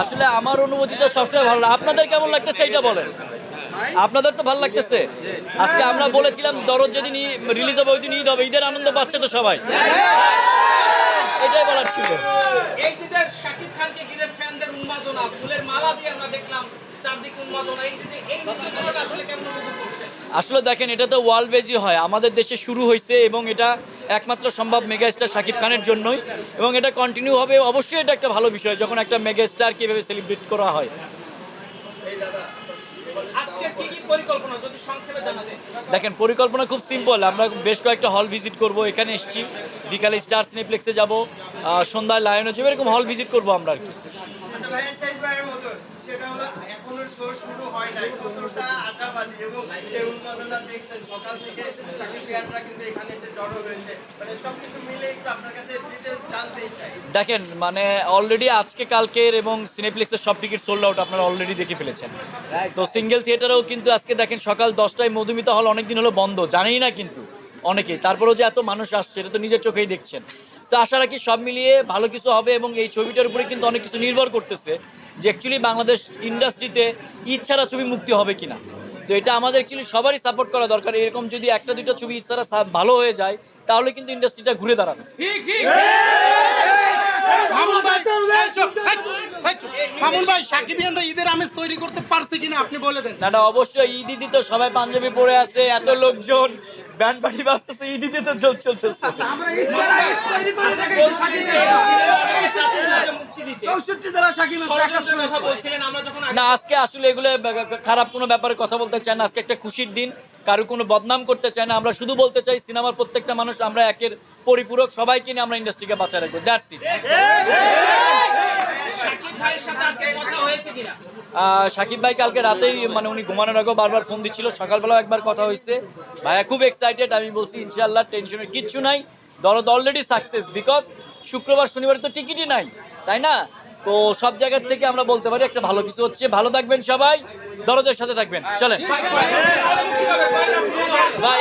আসলে আমার অনুভূতি তো সবসময় ভালো আপনাদের কেমন লাগতেছে এটা বলেন? আপনাদের তো ভালো লাগতেছে। আজকে আমরা বলেছিলাম দরজ যেদিন রিলিজ হবে ওই দিন ঈদ হবে। ঈদের আনন্দ পাচ্ছে তো সবাই। এটাই বলার ছিল। এই যে যে শাকিব খানকে ঘিরে ফ্যানদের উন্মাদনা ফুলের মালা দিয়ে আমরা দেখলাম আসলে দেখেন এটা তো ওয়ার্ল্ড বেজি হয়। আমাদের দেশে শুরু হয়েছে এবং এটা একমাত্র সম্ভব মেগাস্টার শাকিব খানের জন্যই এবং এটা কন্টিনিউ হবে। অবশ্যই এটা একটা ভালো বিষয় যখন একটা মেগাস্টারকে কীভাবে সেলিব্রেট করা হয়। দেখেন পরিকল্পনা খুব সিম্পল আমরা বেশ কয়েকটা হল ভিজিট করব এখানে এসেছি। বিকালে স্টার সিনেপ্লেক্সে যাব সন্ধ্যায় লায়নে যাব এরকম হল ভিজিট করব আমরা আর কি আচ্ছা ভাইয়া শেষবারের মতো সেটা হলো এখনও শো শুরু হয় নাই কতটা আশাবাদী এবং এই উন্মাদনা দেখছেন সকাল থেকে। চাকরি প্লেয়াররা কিন্তু এখানে এসে জড়ো হয়েছে মানে সবকিছু মিলে একটু আপনার কাছে ডিটেলস জানতেই চাই। দেখেন মানে অলরেডি আজকে কালকের এবং সিনেপ্লেক্সের সব টিকিট সোল্ড আউট আপনারা অলরেডি দেখে ফেলেছেন। তো সিঙ্গেল থিয়েটারেও কিন্তু আজকে দেখেন সকাল দশটায় মধুমিতা হল অনেকদিন হলো বন্ধ। জানেই না কিন্তু অনেকেই তারপরেও যে এত মানুষ আসছে এটা তো নিজের চোখেই দেখছেন। তো আশা রাখি সব মিলিয়ে ভালো কিছু হবে এবং এই ছবিটার উপরে কিন্তু অনেক কিছু নির্ভর করতেছে যে অ্যাকচুয়ালি বাংলাদেশ ইন্ডাস্ট্রিতে ছাড়া ছবি মুক্তি হবে কিনা। তো এটা আমাদের অ্যাকচুয়ালি সবারই সাপোর্ট করা দরকার। এরকম যদি একটা দুটো ছবি সা- ভালো হয়ে যায় তাহলে কিন্তু ইন্ডাস্ট্রিটা ঘুরে দাঁড়াবে। মামুন ভাই সাকিবিয়ানরা ঈদের আমেজ তৈরি করতে পারছে কিনা আপনি বলে দেন। না অবশ্যই ঈদ ঈদি তো সবাই পাঞ্জাবি পরে আছে এত লোকজন। ব্যান্ড পার্টি বাজতেছে ঈদি তো চল চলতেছে। না আজকে আসলে এগুলো খারাপ কোনো ব্যাপারে কথা বলতে চাই না। আজকে একটা খুশির দিন। কারও কোনো বদনাম করতে চাই না। আমরা শুধু বলতে চাই সিনেমার প্রত্যেকটা মানুষ আমরা একের পরিপূরক সবাইকে নিয়ে আমরা ইন্ডাস্ট্রিকে বাঁচায় রাখব। দ্যাটস ইট সাকিব ভাই কালকে রাতেই মানে উনি ঘুমানোর আগেও বারবার ফোন দিচ্ছিল, সকালবেলাও একবার কথা হয়েছে। ভাইয়া, খুব এক্সাইটেড আমি বলছি ইনশাল্লাহ টেনশনের কিচ্ছু নাই। দরদ অলরেডি সাকসেস বিকজ শুক্রবার, শনিবার তো টিকিটই নাই, তাই না? তো সব জায়গার থেকে আমরা বলতে পারি, একটা ভালো কিছু হচ্ছে। ভালো থাকবেন সবাই, দরদের সাথে থাকবেন। চলেন। ভাই